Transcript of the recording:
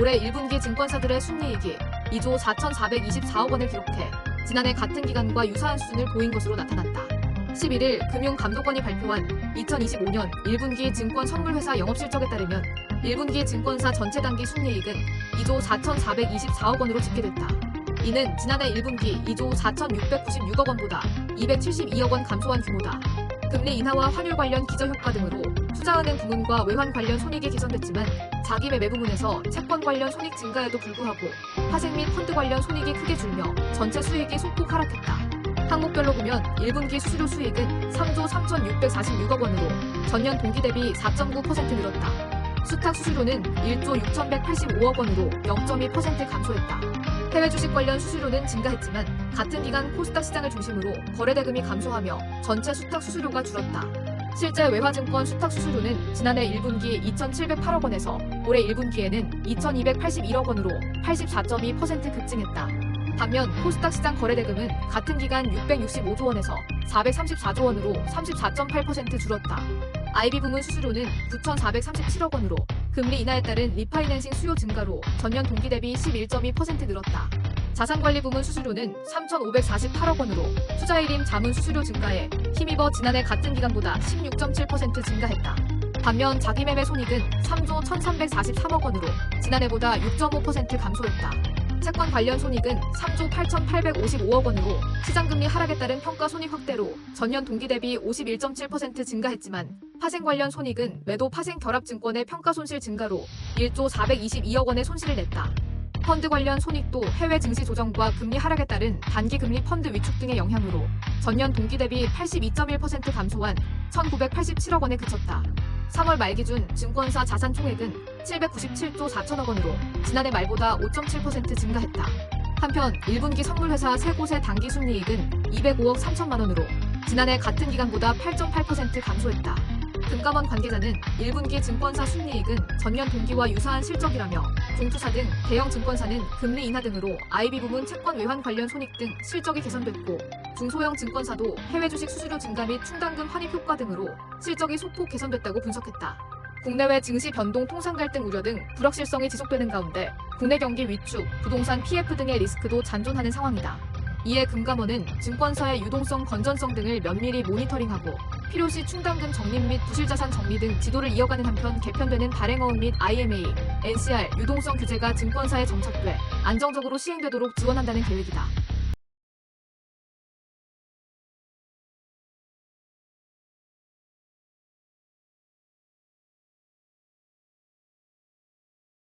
올해 1분기 증권사들의 순이익이 2조 4,424억 원을 기록해 지난해 같은 기간과 유사한 수준을 보인 것으로 나타났다. 11일 금융감독원이 발표한 2025년 1분기 증권 선물회사 영업실적에 따르면 1분기 증권사 전체 단기 순이익은 2조 4,424억 원으로 집계됐다. 이는 지난해 1분기 2조 4,696억 원보다 272억 원 감소한 규모다. 금리 인하와 환율 관련 기저효과 등으로 투자은행 부문과 외환 관련 손익이 개선됐지만 자기 매 매 부문에서 채권 관련 손익 증가에도 불구하고 파생 및 펀드 관련 손익이 크게 줄며 전체 수익이 소폭 하락했다. 항목별로 보면 1분기 수수료 수익은 3조 3,646억 원으로 전년 동기 대비 4.9% 늘었다. 수탁 수수료는 1조 6,185억 원으로 0.2% 감소했다. 해외 주식 관련 수수료는 증가했지만 같은 기간 코스닥 시장을 중심으로 거래 대금이 감소하며 전체 수탁 수수료가 줄었다. 실제 외화증권 수탁 수수료는 지난해 1분기 2,708억 원에서 올해 1분기에는 2,281억 원으로 84.2% 급증했다. 반면 코스닥 시장 거래 대금은 같은 기간 665조 원에서 434조 원으로 34.8% 줄었다. IB 부문 수수료는 9,437억 원으로 금리 인하에 따른 리파이낸싱 수요 증가로 전년 동기 대비 11.2% 늘었다. 자산관리 부문 수수료는 3,548억 원으로 투자일임 자문 수수료 증가에 힘입어 지난해 같은 기간보다 16.7% 증가했다. 반면 자기매매 손익은 3조 1,343억 원으로 지난해보다 6.5% 감소했다. 채권 관련 손익은 3조 8,855억 원으로 시장금리 하락에 따른 평가 손익 확대로 전년 동기 대비 51.7% 증가했지만 파생 관련 손익은 매도 파생 결합증권의 평가 손실 증가로 1조 422억 원의 손실을 냈다. 펀드 관련 손익도 해외 증시 조정과 금리 하락에 따른 단기 금리 펀드 위축 등의 영향으로 전년 동기 대비 82.1% 감소한 1,987억 원에 그쳤다. 3월 말 기준 증권사 자산 총액은 797조 4천억 원으로 지난해 말보다 5.7% 증가했다. 한편 1분기 선물회사 세 곳의 단기 순이익은 205억 3천만 원으로 지난해 같은 기간보다 8.8% 감소했다. 금감원 관계자는 1분기 증권사 순이익은 전년 동기와 유사한 실적이라며 중투사 등 대형 증권사는 금리 인하 등으로 IB 부문 채권 외환 관련 손익 등 실적이 개선됐고 중소형 증권사도 해외 주식 수수료 증가 및 충당금 환입 효과 등으로 실적이 소폭 개선됐다고 분석했다. 국내외 증시 변동 통상 갈등 우려 등 불확실성이 지속되는 가운데 국내 경기 위축, 부동산 PF 등의 리스크도 잔존하는 상황이다. 이에 금감원은 증권사의 유동성, 건전성 등을 면밀히 모니터링하고 필요시 충당금 적립 및 부실자산 정리 등 지도를 이어가는 한편 개편되는 발행어음 및 IMA, NCR, 유동성 규제가 증권사에 정착돼 안정적으로 시행되도록 지원한다는 계획이다.